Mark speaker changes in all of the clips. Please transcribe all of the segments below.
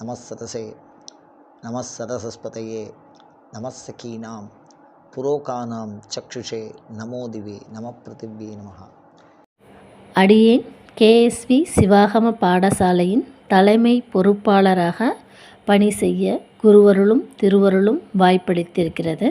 Speaker 1: நமஸ்சதசே நமஸ்சதசஸ்பதையே நமஸ்சகீனாம் புரோகானாம் சக்ஷுஷே நமோதிவே நம பிருத்திவே நமஹ
Speaker 2: அடியேன் கேஎஸ்வி சிவாகம பாடசாலையின் தலைமை பொறுப்பாளராக பணி செய்ய குருவருளும் திருவருளும் வாய்ப்பளித்திருக்கிறது.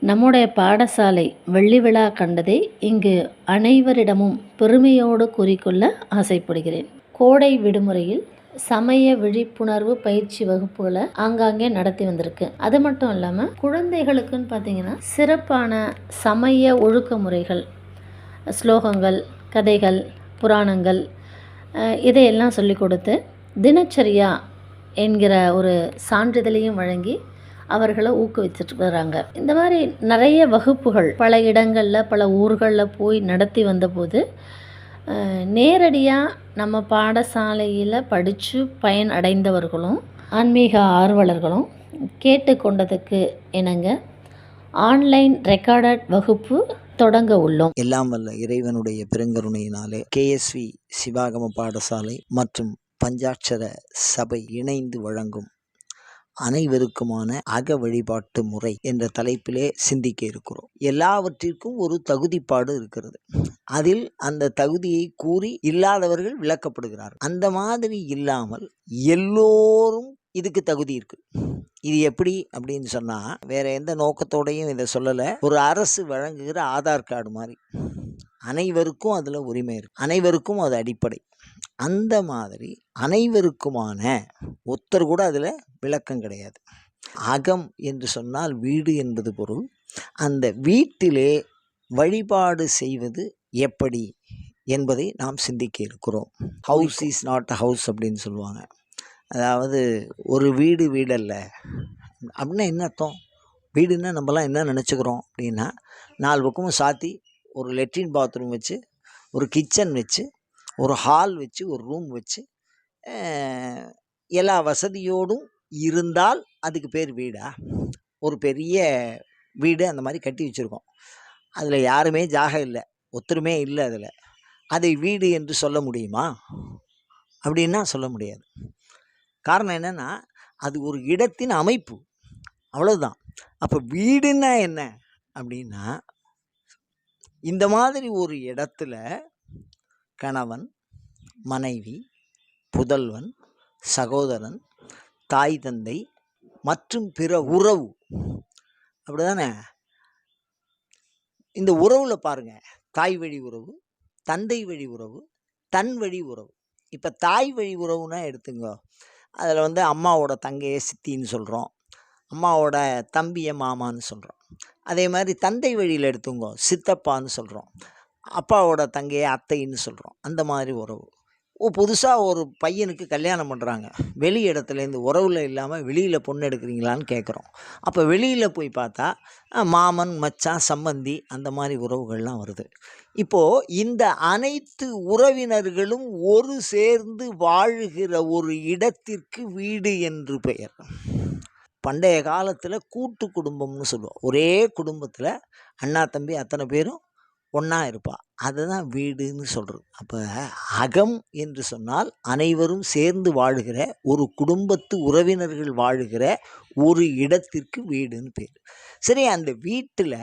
Speaker 2: நம்முடைய பாடசாலை வெள்ளி விழா கண்டதை இங்கு அனைவரிடமும் பெருமையோடு கூறிக்கொள்ள ஆசைப்படுகிறேன். கோடை விடுமுறையில் சமய விழிப்புணர்வு பயிற்சி வகுப்புகளை ஆங்காங்கே நடத்தி வந்திருக்கு. அது மட்டும் இல்லாமல் குழந்தைகளுக்குன்னு பார்த்தீங்கன்னா சிறப்பான சமய ஒழுக்க முறைகள் ஸ்லோகங்கள் கதைகள் புராணங்கள் இதையெல்லாம் சொல்லிக் கொடுத்து தினச்சரியா என்கிற ஒரு சான்றிதழையும் வழங்கி அவர்களை ஊக்குவிச்சுட்டு வராங்க. இந்த மாதிரி நிறைய வகுப்புகள் பல இடங்களில் பல ஊர்களில் போய் நடத்தி வந்தபோது நேரடியாக நம்ம பாடசாலையில் படித்து பயன் அடைந்தவர்களும் ஆன்மீக ஆர்வலர்களும் கேட்டுக்கொண்டதுக்கு இணங்க ஆன்லைன் ரெக்கார்டட் வகுப்பு தொடங்க உள்ளோம்.
Speaker 1: எல்லாம் வல்ல இறைவனுடைய பெருங்கருணையினாலே கேஎஸ்வி சிவாகம பாடசாலை மற்றும் பஞ்சாட்சர சபை இணைந்து வழங்கும் அனைவருக்குமான அக வழிபாட்டு முறை என்ற தலைப்பிலே சிந்திக்க இருக்கிறோம். எல்லாவற்றிற்கும் ஒரு தகுதிப்பாடு இருக்கிறது. அதில் அந்த தகுதியை கூறி இல்லாதவர்கள் விளக்கப்படுகிறார்கள். அந்த மாதிரி இல்லாமல் எல்லோரும் இதுக்கு தகுதி இருக்கு. இது எப்படி அப்படின்னு சொன்னால் வேற எந்த நோக்கத்தோடையும் இதை சொல்லலை. ஒரு அரசு வழங்குகிற ஆதார் கார்டு மாதிரி. அனைவருக்கும் அதில் உரிமை இருக்கு. அனைவருக்கும் அது அடிப்படை. அந்த மாதிரி அனைவருக்குமான ஒருத்தர் கூட அதில் விளக்கம் கிடையாது. அகம் என்று சொன்னால் வீடு என்பது பொருள். அந்த வீட்டிலே வழிபாடு செய்வது எப்படி என்பதை நாம் சிந்திக்க இருக்கிறோம். House is not a house அப்படின்னு சொல்லுவாங்க. அதாவது ஒரு வீடு வீடல்ல. அப்படின்னா என்ன அர்த்தம்? வீடுன்னா நம்மலாம் என்ன நினச்சிக்கிறோம் அப்படின்னா நாலு பக்கமும் சாத்தி ஒரு லெட்ரின் பாத்ரூம் வச்சு ஒரு கிச்சன் வச்சு ஒரு ஹால் வச்சு ஒரு ரூம் வச்சு எல்லா வசதியோடும் இருந்தால் அதுக்கு பேர் வீடா? ஒரு பெரிய வீடு அந்த மாதிரி கட்டி வச்சுருக்கோம். அதில் யாருமே ஜாகம் இல்லை. ஒத்தருமே இல்லை அதில். அதை வீடு என்று சொல்ல முடியுமா? அப்படின்னா சொல்ல முடியாது. காரணம் என்னென்னா அது ஒரு இடத்தின் அமைப்பு. அவ்வளோதான் அப்போ வீடுன்னா என்ன? அப்படின்னா இந்த மாதிரி ஒரு இடத்துல கணவன் மனைவி புதல்வன் சகோதரன் தாய் தந்தை மற்றும் பிற உறவு. அப்படிதானே? இந்த உறவில் பாருங்கள் தாய் வழி உறவு தந்தை வழி உறவு தன் வழி உறவு. இப்போ தாய் வழி உறவுனா எடுத்துங்க. அதில் வந்து அம்மாவோட தங்கையை சித்தின்னு சொல்கிறோம் அம்மாவோட தம்பியை மாமான்னு சொல்கிறோம் அதே மாதிரி தந்தை வழியில் எடுத்துங்க. சித்தப்பான்னு சொல்கிறோம் அப்பாவோட தங்கையை அத்தைன்னு சொல்கிறோம் அந்த மாதிரி உறவு. ஓ புதுசாக ஒரு பையனுக்கு கல்யாணம் பண்ணுறாங்க வெளி இடத்துலேருந்து உறவில் இல்லாமல் வெளியில் பொண்ணு எடுக்கிறீங்களான்னு கேட்குறோம் அப்போ வெளியில் போய் பார்த்தா மாமன் மச்சான் சம்பந்தி அந்த மாதிரி உறவுகள்லாம் வருது. இப்போது இந்த அனைத்து உறவினர்களும் ஒரு சேர்ந்து வாழுகிற ஒரு இடத்திற்கு வீடு என்று பெயர். பண்டைய காலத்தில் கூட்டு குடும்பம்னு சொல்லுவோம். ஒரே குடும்பத்தில் அண்ணா தம்பி அத்தனை பேரும் ஒன்றா இருப்பாள் அதுதான் வீடுன்னு சொல்கிறது அப்போ அகம் என்று சொன்னால் அனைவரும் சேர்ந்து வாழுகிற ஒரு குடும்பத்து உறவினர்கள் வாழுகிற ஒரு இடத்திற்கு வீடுன்னு பேர். சரி அந்த வீட்டில்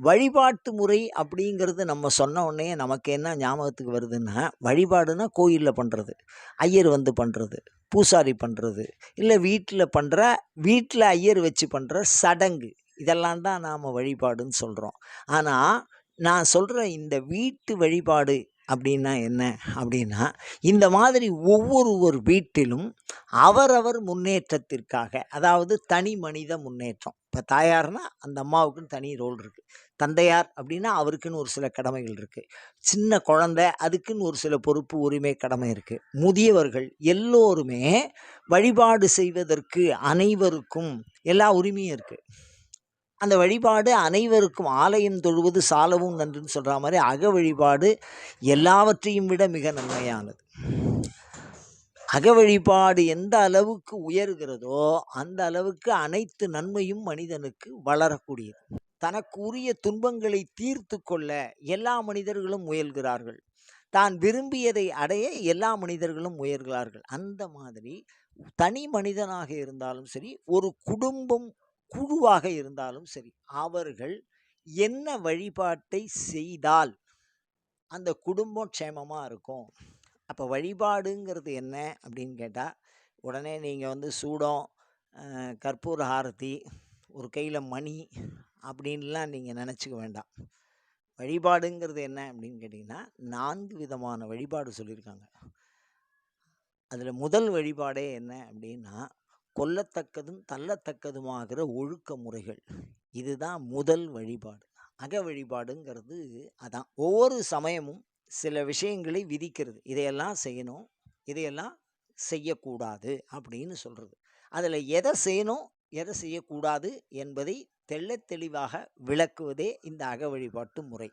Speaker 1: வழிபாட்டு முறை அப்படிங்கிறது நம்ம சொன்ன உடனே நமக்கு என்ன ஞாபகத்துக்கு வருதுன்னா வழிபாடுனா கோயிலில் பண்ணுறது ஐயர் வந்து பண்ணுறது பூசாரி பண்ணுறது இல்லை வீட்டில் பண்ணுற வீட்டில் ஐயர் வச்சு பண்ணுற சடங்கு. இதெல்லாம் தான் நாம் வழிபாடுன்னு சொல்கிறோம் ஆனால் நான் சொல்கிற இந்த வீட்டு வழிபாடு அப்படின்னா என்ன? அப்படின்னா இந்த மாதிரி ஒவ்வொருவர் வீட்டிலும் அவரவர் முன்னேற்றத்திற்காக அதாவது தனி மனித முன்னேற்றம். இப்போ தாயார்னா அந்த அம்மாவுக்குன்னு தனி ரோல் இருக்குது தந்தையார் அப்படின்னா அவருக்குன்னு ஒரு சில கடமைகள் இருக்குது சின்ன குழந்தை அதுக்குன்னு ஒரு சில பொறுப்பு உரிமை கடமை இருக்குது முதியவர்கள் எல்லோருமே வழிபாடு செய்வதற்கு அனைவருக்கும் எல்லா உரிமையும் இருக்குது அந்த வழிபாடு அனைவருக்கும் ஆலயம் தொழுவது சாலவும் நன்றுன்னு சொல்கிற மாதிரி அக வழிபாடு எல்லாவற்றையும் விட மிக நன்மையானது. அக வழிபாடு எந்த அளவுக்கு உயர்கிறதோ அந்த அளவுக்கு அனைத்து நன்மையும் மனிதனுக்கு வளரக்கூடியது. தனக்கு உரிய துன்பங்களை தீர்த்து கொள்ள எல்லா மனிதர்களும் முயல்கிறார்கள். தான் விரும்பியதை அடைய எல்லா மனிதர்களும் முயல்கிறார்கள். அந்த மாதிரி தனி மனிதனாக இருந்தாலும் சரி ஒரு குடும்பம் குழுவாக இருந்தாலும் சரி அவர்கள் என்ன வழிபாட்டை செய்தால் அந்த குடும்பம் க்ஷேமமாக இருக்கும்? அப்போ வழிபாடுங்கிறது என்ன அப்படின்னு கேட்டால் உடனே நீங்கள் வந்து சூடம் கற்பூர ஆரத்தி ஒரு கையில் மணி அப்படின்லாம் நீங்கள் நினச்சிக்க வேண்டாம். வழிபாடுங்கிறது என்ன அப்படின்னு கேட்டிங்கன்னா நான்கு விதமான வழிபாடு சொல்லியிருக்காங்க. அதில் முதல் வழிபாடே என்ன அப்படின்னா கொல்லத்தக்கதும் தள்ளத்தக்கதுமாகிற ஒழுக்க முறைகள் இதுதான் முதல் வழிபாடு. அக வழிபாடுங்கிறது அதான். ஒவ்வொரு சமயமும் சில விஷயங்களை விதிக்கிறது. இதையெல்லாம் செய்யணும் இதையெல்லாம் செய்யக்கூடாது அப்படின்னு சொல்கிறது அதில் எதை செய்யணும் எதை செய்யக்கூடாது என்பதை தெள்ள தெளிவாக விளக்குவதே இந்த அக வழிபாட்டு முறை.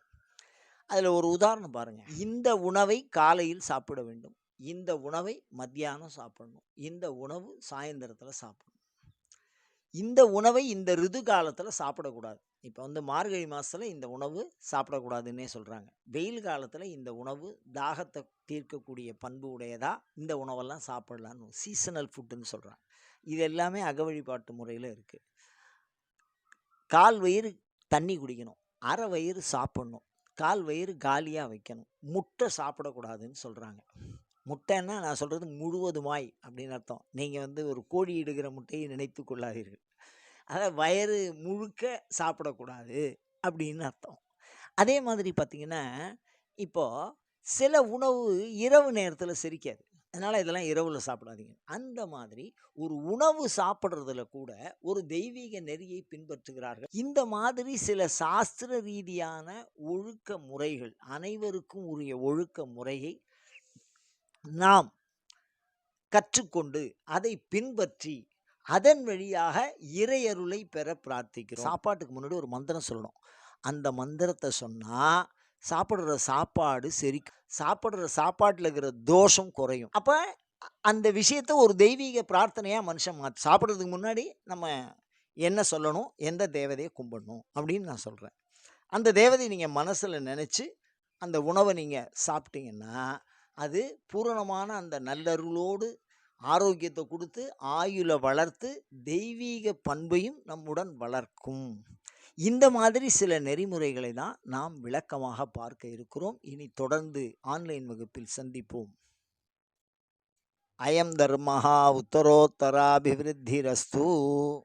Speaker 1: அதில் ஒரு உதாரணம் பாருங்கள் இந்த உணவை காலையில் சாப்பிட வேண்டும். இந்த உணவை மத்தியானம் சாப்பிடணும். இந்த உணவு சாயந்தரத்தில் சாப்பிடணும். இந்த உணவை இந்த ரிது காலத்தில் சாப்பிடக்கூடாது. இப்போ வந்து மார்கழி மாதத்தில் இந்த உணவு சாப்பிடக்கூடாதுன்னே சொல்கிறாங்க வெயில் காலத்தில் இந்த உணவு தாகத்தை தீர்க்கக்கூடிய பண்பு உடையதாக இந்த உணவெல்லாம் சாப்பிடலான்னு சீசனல் ஃபுட்டுன்னு சொல்கிறாங்க இது எல்லாமே அகவழிபாட்டு முறையில் இருக்குது கால் வயிறு தண்ணி குடிக்கணும். அரை வயிறு சாப்பிடணும். கால் வயிறு காலியாக வைக்கணும். முட்டை சாப்பிடக்கூடாதுன்னு சொல்கிறாங்க முட்டைன்னா நான் சொல்கிறது முழுவதுமாய் அப்படின்னு அர்த்தம். நீங்கள் வந்து ஒரு கோழி இடுகிற முட்டையை நினைத்து கொள்ளாதீர்கள். அதை வயறு முழுக்க சாப்பிடக்கூடாது அப்படின்னு அர்த்தம். அதே மாதிரி பார்த்திங்கன்னா இப்போது சில உணவு இரவு நேரத்தில் செரிக்காது. அதனால் இதெல்லாம் இரவில் சாப்பிடாதீங்க. அந்த மாதிரி ஒரு உணவு சாப்பிட்றதுல கூட ஒரு தெய்வீக நெறியை பின்பற்றுகிறார்கள். இந்த மாதிரி சில சாஸ்திர ரீதியான ஒழுக்க முறைகள் அனைவருக்கும் உரிய ஒழுக்க முறையை நாம் கற்றுக்கொண்டு அதை பின்பற்றி அதன் வழியாக இறையருளை பெற பிரார்த்திக்கிறோம். சாப்பாட்டுக்கு முன்னாடி ஒரு மந்திரம் சொல்லணும். அந்த மந்திரத்தை சொன்னால் சாப்பிட்ற சாப்பாடு சரி சாப்பிட்ற சாப்பாட்டில் இருக்கிற தோஷம் குறையும். அப்போ அந்த விஷயத்த ஒரு தெய்வீக பிரார்த்தனையாக மனுஷன் மாற்று சாப்பிட்றதுக்கு முன்னாடி நம்ம என்ன சொல்லணும் எந்த தேவதையை கும்பிடணும் அப்படின்னு நான் சொல்கிறேன் அந்த தேவதையை நீங்கள் மனசில் நினச்சி அந்த உணவை நீங்கள் சாப்பிட்டீங்கன்னா அது பூரணமான அந்த நல்லருளோடு ஆரோக்கியத்தை கொடுத்து ஆயுளை வளர்த்து தெய்வீக பண்பையும் நம்முடன் வளர்க்கும். இந்த மாதிரி சில நெறிமுறைகளை தான் நாம் விளக்கமாக பார்க்க இருக்கிறோம். இனி தொடர்ந்து ஆன்லைன் வகுப்பில் சந்திப்போம். அயம் தர்மஹா உத்தரோத்தராபிவிருத்திரஸ்து.